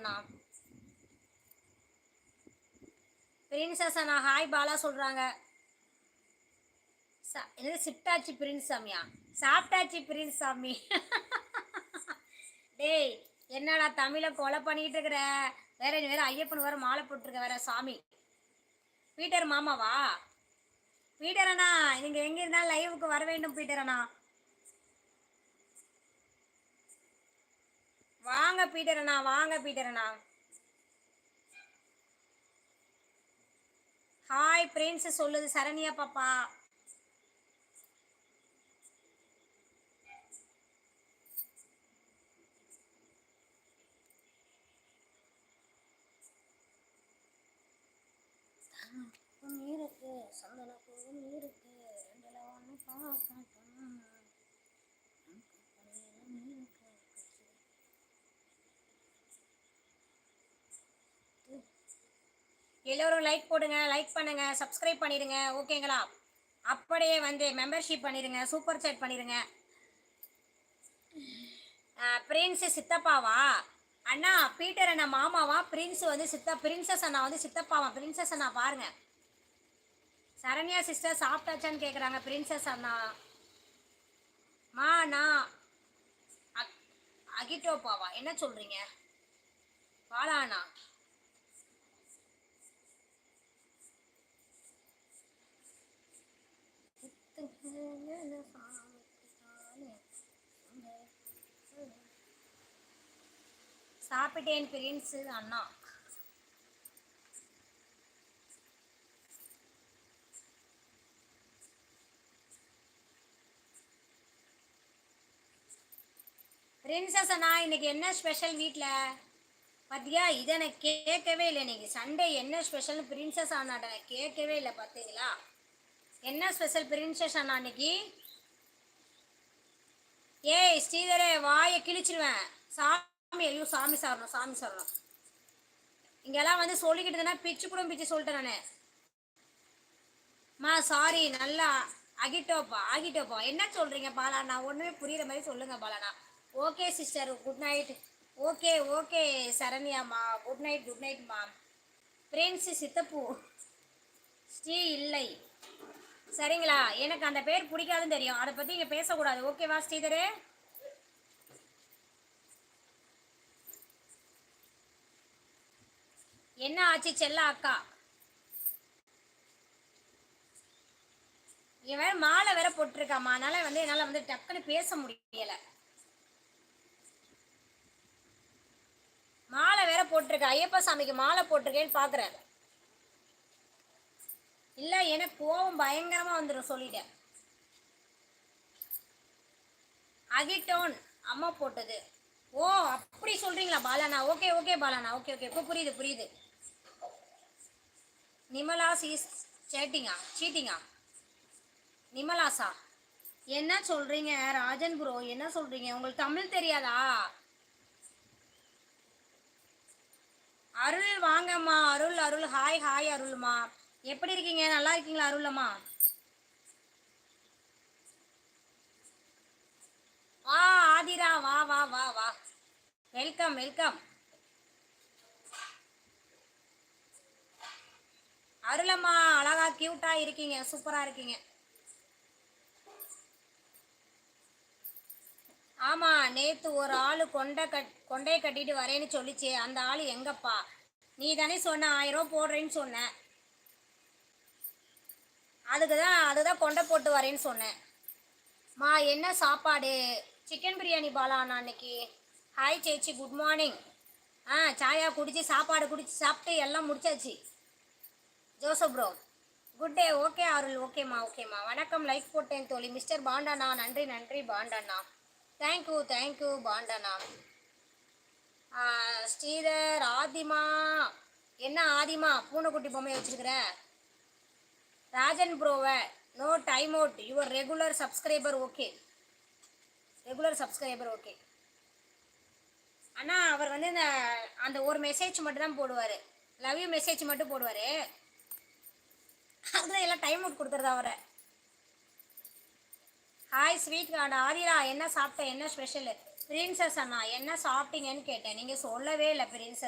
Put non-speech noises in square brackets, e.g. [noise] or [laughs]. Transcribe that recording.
அண்ணா. Princess அண்ணா hi Bala சொல்கிறாங்க என்னது சிப்டாச்சு பிரின்ஸ் சாமியா சாப்பிட்டாச்சி பிரின்ஸ் சாமி [laughs] டேய் என்னடா தமிழை கொலை பண்ணிக்கிட்டு இருக்கிற? வேற வேற ஐயப்பன் வேற மாலை போட்டிருக்க வேற சாமி. பீட்டர் மாமாவா? பீட்டர் அண்ணா நீங்கள் எங்கே இருந்தாலும் லைவுக்கு வர வேண்டும் பீட்டர் அண்ணா. வாங்க பீட்டரண்ணா வாங்க பீட்டரண்ணா ஹாய் பிரின்ஸ் சொல்லுது சரண்யா பாப்பா. இருக்கு சந்தன பூவும் இருக்கு ரெண்டுல ஒன்று பார்க்கட்டும் எல்லோரும் லைக் போடுங்க லைக் பண்ணுங்க சப்ஸ்கிரைப் பண்ணிடுங்க ஓகேங்களா? அப்படியே வந்து மெம்பர்ஷிப் பண்ணிடுங்க சூப்பர் சேட் பண்ணிடுங்க. பிரின்ஸு சித்தப்பாவா? அண்ணா பீட்டர் அண்ணா மாமாவா? பிரின்ஸ் வந்து சித்த பிரின்சஸ் அண்ணா வந்து சித்தப்பாவா? பிரின்சஸ் அண்ணா பாருங்க. சரண்யா சிஸ்டர் சாப்பிட்டாச்சான்னு கேட்குறாங்க பிரின்சஸ் அண்ணா. மா அண்ணா. அகிட்டோப்பாவா என்ன சொல்கிறீங்க பாலா அண்ணா. சாப்பிட்டேன் பிரின்ஸ் அண்ணா. பிரின்சஸ் அண்ணா இன்னைக்கு என்ன ஸ்பெஷல் வீட்டில் பார்த்தியா இதை நான் கேட்கவே இல்லை. இன்னைக்கு சண்டே என்ன ஸ்பெஷல் பிரின்சஸ் அண்ணாட்ட நான் கேட்கவே இல்லை பார்த்தீங்களா என்ன ஸ்பெஷல் பிரின்சஸ் அண்ணா அன்னைக்கு ஏய் ஸ்ரீதரே வாயை கிழிச்சிருவேன். சாமி ஐயோ சாமி சாரணும் சாமி சாரணும். இங்கெல்லாம் வந்து சொல்லிக்கிட்டு இருந்தேன்னா பிச்சு கூட பிச்சு சொல்லிட்டேன் நான். மா சாரி நல்லா அகிட்டோப்பா ஆகிட்டோப்பா என்ன சொல்கிறீங்க பாலாண்ணா? ஒன்றுமே புரியுற மாதிரி சொல்லுங்க பாலாண்ணா. Okay sister good night okay okay சரண்யாம்மா good night good night ma'am prince சித்தப்பூ. Sri இல்லை. சரிங்களா? எனக்கு அந்த பேர் பிடிக்காதுன்னு தெரியும். அதை பற்றி இங்கே பேசக்கூடாது. ஓகேவா ஸ்ரீதரே? என்ன ஆச்சு செல்ல அக்கா? இவன் வேற மாலை வேற போட்டிருக்காமா அதனால வந்து என்னால் வந்து டக்குன்னு பேச முடியல. மாலை வேற போட்டிருக்க. ஐயப்ப சாமிக்கு மாலை போட்டிருக்கேன்னு பார்க்குறேன் இல்லை எனக்கு கோவம் பயங்கரமாக வந்துடும் சொல்லிட்டேன். அகிட்டோன் அம்மா போட்டது. ஓ அப்படி சொல்றீங்களா பாலானா? Okay okay பாலானா. Okay okay. இப்போ புரியுது புரியுது. நிமலாஸ் இஸ் சேட்டிங்கா? சீட்டிங்கா? நிமலாசா? என்ன சொல்றீங்க ராஜன் ப்ரோ என்ன சொல்றீங்க? உங்களுக்கு தமிழ் தெரியாதா? அருள் வாங்கம்மா அருள் அருள். Hi hi அருள்மா. எப்படி இருக்கீங்க? நல்லா இருக்கீங்களா அருளம்மா? வா ஆதிரா வா வா வா வா. வெல்கம் வெல்கம் அருளம்மா அழகா கியூட்டா இருக்கீங்க சூப்பரா இருக்கீங்க. ஆமா நேத்து ஒரு ஆளு கொண்டை கட் கொண்டையை கட்டிட்டு வரேன்னு சொல்லிச்சே அந்த ஆளு எங்கப்பா? நீ தானே சொன்ன ஆயிரம் ரூபா போடுறேன்னு சொன்ன. அதுக்கு தான் அதுதான் கொண்டை போட்டு வரேன்னு சொன்னேன். மா என்ன சாப்பாடு? சிக்கன் பிரியாணி பாலா அன்னைக்கு? ஹாய் சேச்சி குட் மார்னிங் ஆ சாயா குடிச்சு சாப்பாடு குடிச்சு சாப்பிட்டு எல்லாம் முடிச்சாச்சு. Joseph bro good day okay Arul. ஓகேம்மா ஓகேம்மா வணக்கம். லைக் போட்டேன் தோழி. மிஸ்டர் பாண்டாண்ணா. நன்றி நன்றி பாண்டாண்ணா. தேங்க்யூ தேங்க்யூ பாண்டாண்ணா. ஸ்ரீதர் ஆதிமா. என்ன ஆதிமா? பூனைக்குட்டி பொம்மையை வச்சுருக்கிறேன் Rajan ப்ரோவை no time out your regular subscriber okay regular subscriber okay அண்ணா அவர் வந்து இந்த அந்த ஒரு மெசேஜ் மட்டும் தான் போடுவார். லவ் யூ மெசேஜ் மட்டும் போடுவார். அதுதான் எல்லாம் டைம் அவுட் கொடுத்துருது அவரை? ஹாய் ஸ்வீட் கார்டு ஆதிரா என்ன சாப்பிட்டேன் என்ன ஸ்பெஷலு பிரின்சஸ் அண்ணா என்ன சாப்பிட்டீங்கன்னு கேட்டேன். நீங்கள் சொல்லவே இல்லை பிரின்சஸ்